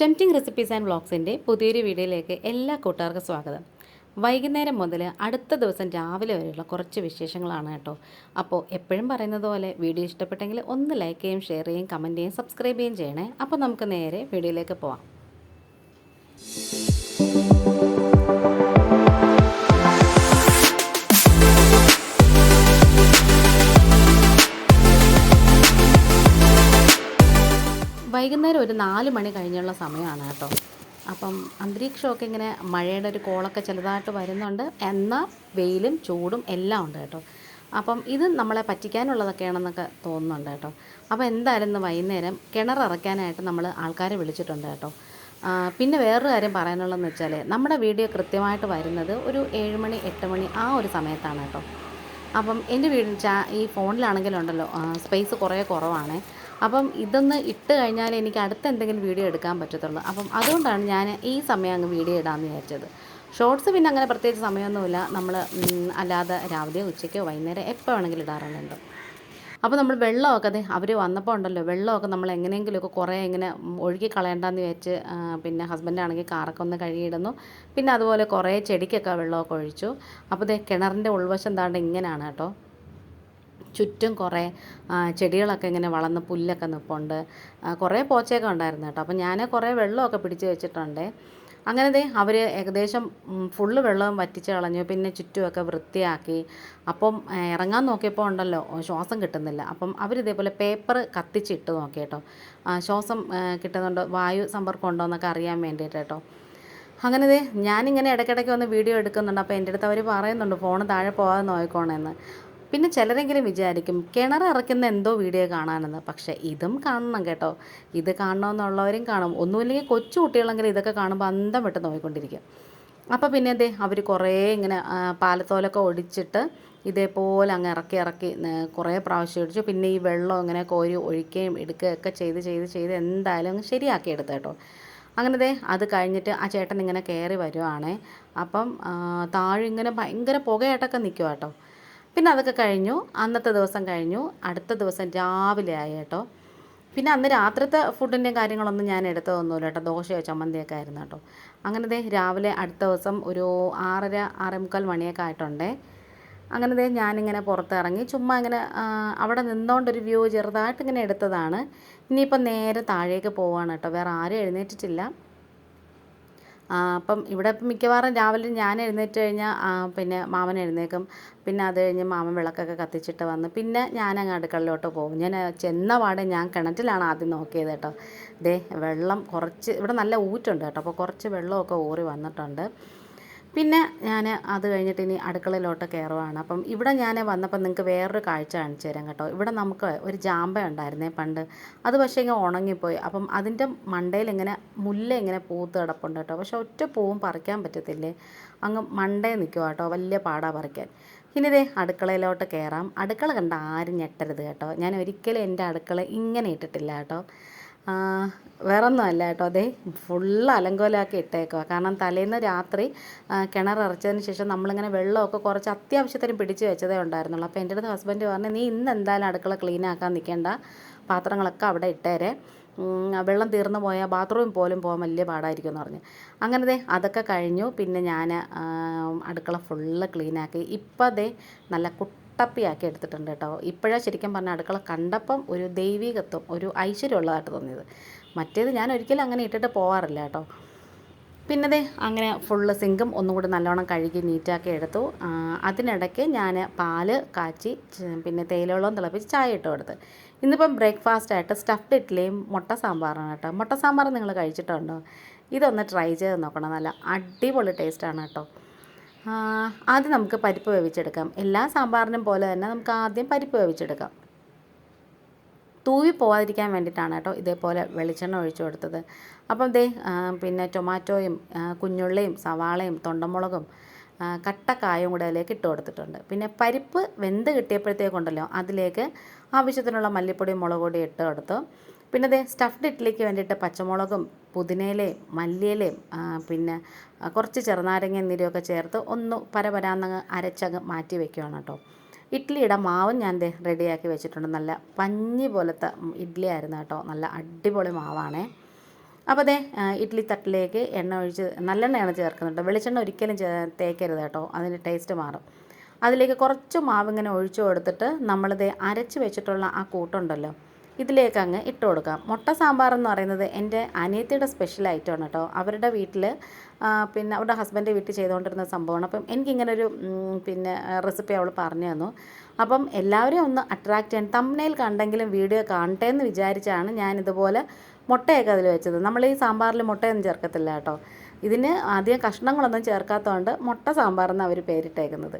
Tempting recipes and വ്ളോഗ്സിന്റെ പുതിയൊരു വീഡിയോയിലേക്ക് എല്ലാ കൂട്ടുകാർക്കും സ്വാഗതം. വൈകുന്നേരം മുതൽ അടുത്ത ദിവസം രാവിലെ വരെയുള്ള കുറച്ച് വിശേഷങ്ങളാണ് കേട്ടോ. അപ്പോൾ എപ്പോഴും പറയുന്നത് പോലെ വീഡിയോ ഇഷ്ടപ്പെട്ടെങ്കിൽ ഒന്ന് ലൈക്ക് ചെയ്യും ഷെയർ ചെയ്യും കമന്റ് ചെയ്യും സബ്സ്ക്രൈബ് ചെയ്യും ചെയ്യണേ. അപ്പോൾ നമുക്ക് നേരെ വീഡിയോയിലേക്ക് പോവാം. വൈകുന്നേരം ഒരു നാല് മണി കഴിഞ്ഞുള്ള സമയമാണ് കേട്ടോ. അപ്പം അന്തരീക്ഷമൊക്കെ ഇങ്ങനെ മഴയുടെ ഒരു കോളൊക്കെ ചെറുതായിട്ട് വരുന്നുണ്ട്. എന്നാൽ വെയിലും ചൂടും എല്ലാം ഉണ്ട് കേട്ടോ. അപ്പം ഇത് നമ്മളെ പറ്റിക്കാനുള്ളതൊക്കെയാണെന്നൊക്കെ തോന്നുന്നുണ്ട് കേട്ടോ. അപ്പോൾ എന്തായാലും ഇന്ന് വൈകുന്നേരം കിണർ ഇറക്കാനായിട്ട് നമ്മൾ ആൾക്കാരെ വിളിച്ചിട്ടുണ്ട് കേട്ടോ. പിന്നെ വേറൊരു കാര്യം പറയാനുള്ളതെന്ന് വെച്ചാൽ നമ്മുടെ വീഡിയോ കൃത്യമായിട്ട് വരുന്നത് ഒരു ഏഴ് മണി എട്ട് മണി ആ ഒരു സമയത്താണ് കേട്ടോ. അപ്പം എന്റെ വീട് ഈ ഫോണിലാണെങ്കിലുണ്ടല്ലോ സ്പേസ് കുറേ കുറവാണ്. അപ്പം ഇതൊന്ന് ഇട്ട് കഴിഞ്ഞാൽ എനിക്ക് അടുത്ത എന്തെങ്കിലും വീഡിയോ എടുക്കാൻ പറ്റത്തുള്ളൂ. അപ്പം അതുകൊണ്ടാണ് ഞാൻ ഈ സമയം അങ്ങ് വീഡിയോ ഇടാമെന്ന് വിചാരിച്ചത്. ഷോർട്സ് പിന്നെ അങ്ങനെ പ്രത്യേകിച്ച് സമയമൊന്നുമില്ല. നമ്മൾ അല്ലാതെ രാവിലെ ഉച്ചയ്ക്കോ വൈകുന്നേരം എപ്പോൾ വേണമെങ്കിലും ഇടാറുണ്ട്. അപ്പോൾ നമ്മൾ വെള്ളമൊക്കെ അതെ അവർ വന്നപ്പോൾ ഉണ്ടല്ലോ വെള്ളമൊക്കെ നമ്മൾ എങ്ങനെയെങ്കിലുമൊക്കെ കുറേ ഇങ്ങനെ ഒഴുകി കളയണ്ടെന്ന് വെച്ച് പിന്നെ ഹസ്ബൻഡാണെങ്കിൽ കാറൊക്കെ ഒന്ന് കഴുകിയിടുന്നു. പിന്നെ അതുപോലെ കുറേ ചെടിക്കൊക്കെ വെള്ളമൊക്കെ ഒഴിച്ചു. അപ്പോൾ ദേ കിണറിന്റെ ഉൾവശം താണ്ട് ഇങ്ങനെയാണ് കേട്ടോ. ചുറ്റും കുറേ ചെടികളൊക്കെ ഇങ്ങനെ വളർന്ന് പുല്ലൊക്കെ നിൽപ്പുണ്ട് കുറേ പോച്ചയൊക്കെ ഉണ്ടായിരുന്നു കേട്ടോ. അപ്പോൾ ഞാൻ കുറേ വെള്ളമൊക്കെ പിടിച്ച് വെച്ചിട്ടുണ്ട്. അങ്ങനെ ദേ അവർ ഏകദേശം ഫുള്ള് വെള്ളവും വറ്റിച്ച് കളഞ്ഞു. പിന്നെ ചുറ്റുമൊക്കെ വൃത്തിയാക്കി. അപ്പം ഇറങ്ങാൻ നോക്കിയപ്പോൾ ഉണ്ടല്ലോ ശ്വാസം കിട്ടുന്നില്ല. അപ്പം അവരിതേപോലെ പേപ്പർ കത്തിച്ചിട്ട് നോക്കി കേട്ടോ. ശ്വാസം കിട്ടുന്നുണ്ടോ വായു സമ്പർക്കം ഉണ്ടോ എന്നൊക്കെ അറിയാൻ വേണ്ടിയിട്ട് കേട്ടോ. അങ്ങനെ ദേ ഞാനിങ്ങനെ ഇടയ്ക്കിടയ്ക്ക് ഒന്ന് വീഡിയോ എടുക്കുന്നുണ്ട്. അപ്പോൾ എന്റെ അടുത്ത് അവർ പറയുന്നുണ്ട് ഫോൺ താഴെ പോകാതെ നോക്കിക്കോണെന്ന്. പിന്നെ ചിലരെങ്കിലും വിചാരിക്കും കിണർ ഇറക്കുന്ന എന്തോ വീഡിയോ കാണാനെന്ന്. പക്ഷേ ഇതും കാണണം കേട്ടോ. ഇത് കാണണമെന്നുള്ളവരും കാണും. ഒന്നുമില്ലെങ്കിൽ കൊച്ചു കുട്ടികളെങ്കിലും ഇതൊക്കെ കാണുമ്പോൾ അന്തം വിട്ട് നോക്കിക്കൊണ്ടിരിക്കും. അപ്പോൾ പിന്നെ അതെ അവർ കുറേ ഇങ്ങനെ പാലത്തോലൊക്കെ ഒടിച്ചിട്ട് ഇതേപോലെ അങ്ങ് ഇറക്കി ഇറക്കി കുറേ പ്രാവശ്യം ഒടിച്ചു. പിന്നെ ഈ വെള്ളം ഇങ്ങനെ കോരി ഒഴിക്കുകയും എടുക്കുകയൊക്കെ ചെയ്ത് ചെയ്ത് ചെയ്ത് എന്തായാലും അങ്ങ് ശരിയാക്കി എടുത്തു കേട്ടോ. അങ്ങനെ ദേ അത് കഴിഞ്ഞിട്ട് ആ ചേട്ടൻ ഇങ്ങനെ കയറി വരുവാണേ. അപ്പം താഴെ ഇങ്ങനെ ഭയങ്കര പുകയായിട്ടൊക്കെ നിൽക്കുക കേട്ടോ. പിന്നെ അതൊക്കെ കഴിഞ്ഞു. അന്നത്തെ ദിവസം കഴിഞ്ഞു. അടുത്ത ദിവസം രാവിലെ ആയി കേട്ടോ. പിന്നെ അന്ന് രാത്രിത്തെ ഫുഡിന്റെയും കാര്യങ്ങളൊന്നും ഞാൻ എടുത്തതൊന്നുമില്ല കേട്ടോ. ദോശയോ ചമ്മന്തിയൊക്കെ ആയിരുന്നു കേട്ടോ. അങ്ങനെ ദേ രാവിലെ അടുത്ത ദിവസം ഒരു ആറര ആറേ മുക്കാൽ മണിയൊക്കെ ആയിട്ടുണ്ടേ. അങ്ങനെ ദേ ഞാനിങ്ങനെ പുറത്തിറങ്ങി. ചുമ്മാ ഇങ്ങനെ അവിടെ നിന്നുകൊണ്ടൊരു വ്യൂ ചെറുതായിട്ട് ഇങ്ങനെ എടുത്തതാണ്. ഇനിയിപ്പോൾ നേരെ താഴേക്ക് പോവാണ് കേട്ടോ. വേറെ ആരും എഴുന്നേറ്റിട്ടില്ല. അപ്പം ഇവിടെ മിക്കവാറും രാവിലെ ഞാൻ എഴുന്നേറ്റ് കഴിഞ്ഞാൽ പിന്നെ മാമൻ എഴുന്നേക്കും. പിന്നെ അത് കഴിഞ്ഞ് മാമൻ വിളക്കൊക്കെ കത്തിച്ചിട്ട് വന്ന് പിന്നെ ഞാൻ അങ്ങ് അടുക്കളയിലോട്ട് പോകും. ഞാൻ ചെന്ന പാടെ ഞാൻ കിണറ്റിലാണ് ആദ്യം നോക്കിയത് കേട്ടോ. ദേ വെള്ളം കുറച്ച് ഇവിടെ നല്ല ഊറ്റുണ്ട് കേട്ടോ. അപ്പോൾ കുറച്ച് വെള്ളമൊക്കെ ഊറി വന്നിട്ടുണ്ട്. പിന്നെ ഞാൻ അത് കഴിഞ്ഞിട്ട് ഇനി അടുക്കളയിലോട്ട് കയറുവാണ് അപ്പം ഇവിടെ ഞാൻ വന്നപ്പോൾ നിങ്ങൾക്ക് വേറൊരു കാഴ്ച കാണിച്ചു തരാം കേട്ടോ. ഇവിടെ നമുക്ക് ഒരു ജാമ്പ ഉണ്ടായിരുന്നേ പണ്ട്. അത് പക്ഷേ ഇങ്ങനെ ഉണങ്ങിപ്പോയി. അപ്പം അതിന്റെ മണ്ടയിൽ ഇങ്ങനെ മുല്ല ഇങ്ങനെ പൂത്ത് കിടപ്പുണ്ട് കേട്ടോ. പക്ഷെ ഒറ്റ പൂവും പറിക്കാൻ പറ്റത്തില്ലേ? അങ്ങ് മണ്ടേ നിൽക്കുക കേട്ടോ. വലിയ പാടാ പറിക്കാൻ. ഇനി ഇതേ അടുക്കളയിലോട്ട് കയറാം അടുക്കള കണ്ട ആരും ഞെട്ടരുത് കേട്ടോ. ഞാൻ ഒരിക്കലും എന്റെ അടുക്കള ഇങ്ങനെ ഇട്ടിട്ടില്ല കേട്ടോ. വേറൊന്നും അല്ല കേട്ടോ. അതെ ഫുള്ള് അലങ്കോലാക്കി ഇട്ടേക്കുക കാരണം തലേന്ന് രാത്രി ഇറച്ചതിന് ശേഷം നമ്മളിങ്ങനെ വെള്ളമൊക്കെ കുറച്ച് അത്യാവശ്യത്തിന് പിടിച്ച് വെച്ചതേ ഉണ്ടായിരുന്നുള്ളൂ. അപ്പോൾ എന്റെ അടുത്ത് ഹസ്ബൻഡ് പറഞ്ഞു നീ ഇന്ന് എന്തായാലും അടുക്കള ക്ലീൻ ആക്കാൻ നിൽക്കേണ്ട പാത്രങ്ങളൊക്കെ അവിടെ ഇട്ടേരെ. വെള്ളം തീർന്നു പോയാൽ ബാത്റൂമിൽ പോലും പോകാൻ വലിയ പാടായിരിക്കും എന്ന് പറഞ്ഞു. അങ്ങനെ ദേ അതൊക്കെ കഴിഞ്ഞു. പിന്നെ ഞാൻ അടുക്കള ഫുള്ള് ക്ലീനാക്കി ഇപ്പം ദേ നല്ല കുട്ടപ്പിയാക്കി എടുത്തിട്ടുണ്ട് കേട്ടോ. ഇപ്പോഴാണ് ശരിക്കും പറഞ്ഞാൽ അടുക്കള കണ്ടപ്പം ഒരു ദൈവികത്വം ഒരു ഐശ്വര്യമുള്ളതായിട്ട് തോന്നിയത്. മറ്റേത് ഞാൻ ഒരിക്കലും അങ്ങനെ ഇട്ടിട്ട് പോകാറില്ല കേട്ടോ. പിന്നെ ദേ അങ്ങനെ ഫുള്ള് സിങ്കും ഒന്നും കൂടി നല്ലോണം കഴുകി നീറ്റാക്കി എടുത്തു. അതിനിടയ്ക്ക് ഞാൻ പാൽ കാച്ചി പിന്നെ തേയിലവെള്ളം തിളപ്പിച്ച് ചായ ഇട്ട് കൊടുത്ത്. ഇന്നിപ്പം ബ്രേക്ക്ഫാസ്റ്റ് ആയിട്ട് സ്റ്റഫ്ഡ് ഇഡ്ഡലിയും മുട്ട സാമ്പാറാണ് കേട്ടോ. മുട്ട സാമ്പാർ നിങ്ങൾ കഴിച്ചിട്ടുണ്ടോ? ഇതൊന്ന് ട്രൈ ചെയ്ത് നോക്കണം. നല്ല അടിപൊളി ടേസ്റ്റാണ് കേട്ടോ. ആദ്യം നമുക്ക് പരിപ്പ് വേവിച്ചെടുക്കാം. എല്ലാ സാമ്പാറിനും പോലെ തന്നെ നമുക്ക് ആദ്യം പരിപ്പ് വേവിച്ചെടുക്കാം. തൂവി പോവാതിരിക്കാൻ വേണ്ടിയിട്ടാണ് കേട്ടോ ഇതേപോലെ വെളിച്ചെണ്ണ ഒഴിച്ചു കൊടുത്തത്. അപ്പം ദേ പിന്നെ ടൊമാറ്റോയും കുഞ്ഞുള്ളിയും സവാളയും തൊണ്ടമുളകും കട്ടക്കായും കൂടെ അതിലേക്ക് ഇട്ട് കൊടുത്തിട്ടുണ്ട്. പിന്നെ പരിപ്പ് വെന്ത് കിട്ടിയപ്പോഴത്തേക്കുണ്ടല്ലോ അതിലേക്ക് ആവശ്യത്തിനുള്ള മല്ലിപ്പൊടിയും മുളക് പൊടിയും ഇട്ട് കൊടുത്തു. പിന്നെ അതേ സ്റ്റഫ്ഡ് ഇഡ്ഡലിക്ക് വേണ്ടിയിട്ട് പച്ചമുളകും പുതിനയിലയും മല്ലിയിലയും പിന്നെ കുറച്ച് ചെറുനാരങ്ങ എന്നിവയൊക്കെ ചേർത്ത് ഒന്ന് പരപരാന്നങ്ങ് അരച്ചങ്ങ് മാറ്റി വെക്കുകയാണ് കേട്ടോ. ഇഡ്ഡലിയുടെ മാവും ഞാൻ റെഡിയാക്കി വെച്ചിട്ടുണ്ട്. നല്ല പഞ്ഞി പോലത്തെ ഇഡ്ഡലി ആയിരുന്നു കേട്ടോ. നല്ല അടിപൊളി മാവാണേ. അപ്പോൾ അതെ ഇഡ്ഡലി തട്ടിലേക്ക് എണ്ണ ഒഴിച്ച് നല്ലെണ്ണയാണ് ചേർക്കുന്നുണ്ട് വെളിച്ചെണ്ണ ഒരിക്കലും തേക്കരുത് കേട്ടോ. അതിന്റെ ടേസ്റ്റ് മാറും. അതിലേക്ക് കുറച്ച് മാവ് ഇങ്ങനെ ഒഴിച്ചു കൊടുത്തിട്ട് നമ്മളിത് അരച്ച് വെച്ചിട്ടുള്ള ആ കൂട്ടുണ്ടല്ലോ ഇതിലേക്ക് അങ്ങ് ഇട്ട് കൊടുക്കാം. മുട്ട സാമ്പാർ എന്ന് പറയുന്നത് എന്റെ അനിയത്തിയുടെ സ്പെഷ്യൽ ഐറ്റമാണ് കേട്ടോ അവരുടെ വീട്ടിൽ പിന്നെ അവരുടെ ഹസ്ബൻഡ് വീട്ടിൽ ചെയ്തുകൊണ്ടിരുന്ന സംഭവമാണ്. അപ്പം എനിക്കിങ്ങനൊരു പിന്നെ റെസിപ്പി അവൾ പറഞ്ഞു തന്നു. അപ്പം എല്ലാവരെയും ഒന്ന് അട്രാക്റ്റ് ചെയ്യാൻ തമ്മനയിൽ കണ്ടെങ്കിലും വീഡിയോ കാണട്ടെ എന്ന് വിചാരിച്ചാണ് ഞാൻ ഇതുപോലെ മുട്ടയൊക്കെ അതിൽ വെച്ചത്. നമ്മൾ ഈ സാമ്പാറിൽ മുട്ടയൊന്നും ചേർക്കത്തില്ല കേട്ടോ ഇതിന് ആദ്യം കഷ്ണങ്ങളൊന്നും ചേർക്കാത്തതുകൊണ്ട് മുട്ട സാമ്പാർ എന്ന് അവർ പേരിട്ടേക്കുന്നത്.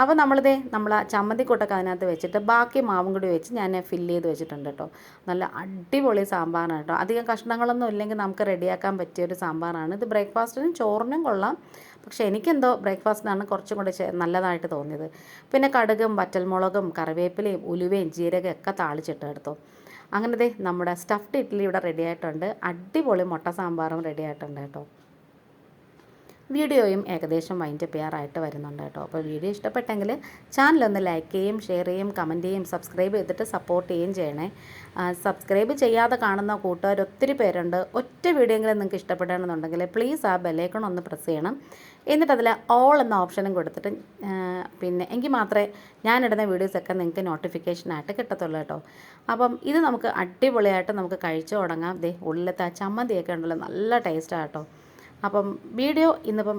അപ്പോൾ നമ്മളിതേ നമ്മൾ ആ ചമ്മന്തിക്കൂട്ടൊക്കെ അതിനകത്ത് വെച്ചിട്ട് ബാക്കി മാവും കൂടി വെച്ച് ഞാൻ ഫില്ല് ചെയ്ത് വെച്ചിട്ടുണ്ട് കേട്ടോ നല്ല അടിപൊളി സാമ്പാറാണ് കേട്ടോ അധികം കഷ്ണങ്ങളൊന്നും ഇല്ലെങ്കിൽ നമുക്ക് റെഡിയാക്കാൻ പറ്റിയ ഒരു സാമ്പാറാണ്. ഇത് ബ്രേക്ക്ഫാസ്റ്റിനും ചോറിനും കൊള്ളാം. പക്ഷേ എനിക്കെന്തോ ബ്രേക്ക്ഫാസ്റ്റിനാണ് കുറച്ചും കൂടി നല്ലതായിട്ട് തോന്നിയത്. പിന്നെ കടുകും വറ്റൽമുളകും കറിവേപ്പിലയും ഉലുവയും ജീരകം ഒക്കെ താളിച്ചിട്ട് എടുത്തു. അങ്ങനെ ദേ നമ്മുടെ സ്റ്റഫ്ഡ് ഇഡ്ഡലി ഇവിടെ റെഡിയായിട്ടുണ്ട് അടിപൊളി മുട്ട സാമ്പാറും റെഡിയായിട്ടുണ്ട് കേട്ടോ വീഡിയോയും ഏകദേശം വൈൻഡപ്പ് ചെയ്യാറായിട്ട് വരുന്നുണ്ട് കേട്ടോ. അപ്പോൾ വീഡിയോ ഇഷ്ടപ്പെട്ടെങ്കിൽ ചാനലൊന്ന് ലൈക്ക് ചെയ്യും ഷെയർ ചെയ്യും കമന്റ് ചെയ്യും സബ്സ്ക്രൈബ് ചെയ്തിട്ട് സപ്പോർട്ട് ചെയ്യുകയും ചെയ്യണേ. സബ്സ്ക്രൈബ് ചെയ്യാതെ കാണുന്ന കൂട്ടുകാർ ഒത്തിരി പേരുണ്ട്. ഒറ്റ വീഡിയോയെങ്കിലും നിങ്ങൾക്ക് ഇഷ്ടപ്പെടണമെന്നുണ്ടെങ്കിൽ പ്ലീസ് ആ ബെല്ലേക്കൺ ഒന്ന് പ്രസ് ചെയ്യണം. എന്നിട്ട് അതിൽ ഓൾ എന്ന ഓപ്ഷനും കൊടുത്തിട്ട് പിന്നെ എങ്കിൽ മാത്രമേ ഞാനിടുന്ന വീഡിയോസൊക്കെ നിങ്ങൾക്ക് നോട്ടിഫിക്കേഷനായിട്ട് കിട്ടത്തുള്ളൂ കേട്ടോ. അപ്പം ഇത് നമുക്ക് അടിപൊളിയായിട്ട് നമുക്ക് കഴിച്ചു തുടങ്ങാം. ദേ ഉള്ളിലത്തെ ആ ചമ്മന്തിയൊക്കെ ഉണ്ടല്ലോ നല്ല ടേസ്റ്റാണ് കേട്ടോ. അപ്പം വീഡിയോ ഇന്നിപ്പം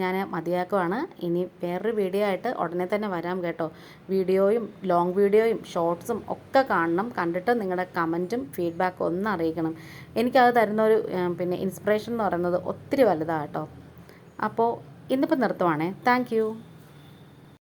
ഞാൻ മതിയാക്കുവാണ്. ഇനി വേറൊരു വീഡിയോ ആയിട്ട് ഉടനെ തന്നെ വരാം കേട്ടോ. വീഡിയോയും ലോങ് വീഡിയോയും ഷോർട്സും ഒക്കെ കാണണം. കണ്ടിട്ട് നിങ്ങളുടെ കമന്റും ഫീഡ്ബാക്കും ഒന്ന് അറിയിക്കണം. എനിക്കത് തരുന്ന ഒരു പിന്നെ ഇൻസ്പിറേഷൻ എന്ന് പറയുന്നത് ഒത്തിരി വലുതാണ് കേട്ടോ. അപ്പോൾ ഇന്നിപ്പം നിർത്തുവാണേ. താങ്ക്